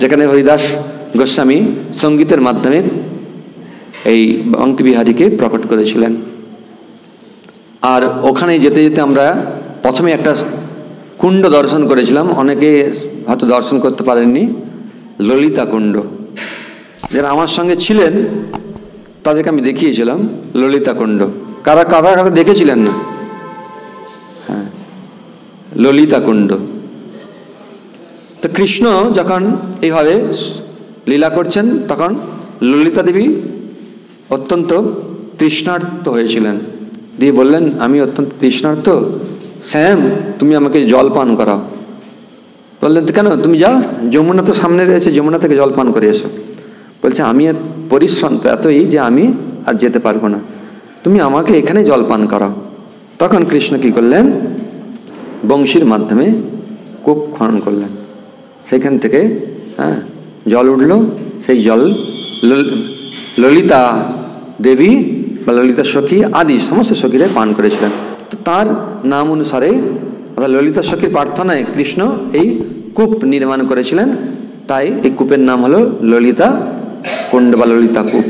যেখানে হরিদাস গোস্বামী সঙ্গীতের মাধ্যমে এই অঙ্কবিহারীকে প্রকট করেছিলেন। আর ওখানে যেতে যেতে আমরা প্রথমে একটা কুণ্ড দর্শন করেছিলাম। অনেকে হয়তো দর্শন করতে পারেননি। ললিতা কুণ্ড। যারা আমার সঙ্গে ছিলেন, তাদেরকে আমি দেখিয়েছিলাম ললিতা কুণ্ড। কারা কারা কারা দেখেছিলেন না? হ্যাঁ ললিতা কুণ্ড। তো কৃষ্ণ যখন এইভাবে লীলা করছেন, তখন ললিতা দেবী অত্যন্ত তৃষ্ণার্ত হয়েছিলেন। দিয়ে বললেন, আমি অত্যন্ত তৃষ্ণার্ত। শ্যাম, তুমি আমাকে জল পান করাও। বললেন কেন? তুমি যাও, যমুনা তো সামনে রয়েছে, যমুনা থেকে জল পান করে এসো। বলছে, আমি পরিশ্রান্ত এতই যে আমি আর যেতে পারব না। তুমি আমাকে এখানে জল পান করাও। তখন কৃষ্ণ কি করলেন? বংশীর মাধ্যমে কূপ খনন করলেন। সেখান থেকে হ্যাঁ জল উঠল। সেই জল ললিতা দেবী বা ললিতা সখী আদি সমস্ত সখীরা পান করেছিলেন। তো তার নাম অনুসারে, অর্থাৎ ললিতা সখীর প্রার্থনায় কৃষ্ণ এই কূপ নির্মাণ করেছিলেন। তাই এই কূপের নাম হলো ললিতা কুণ্ড বা ললিতা কূপ।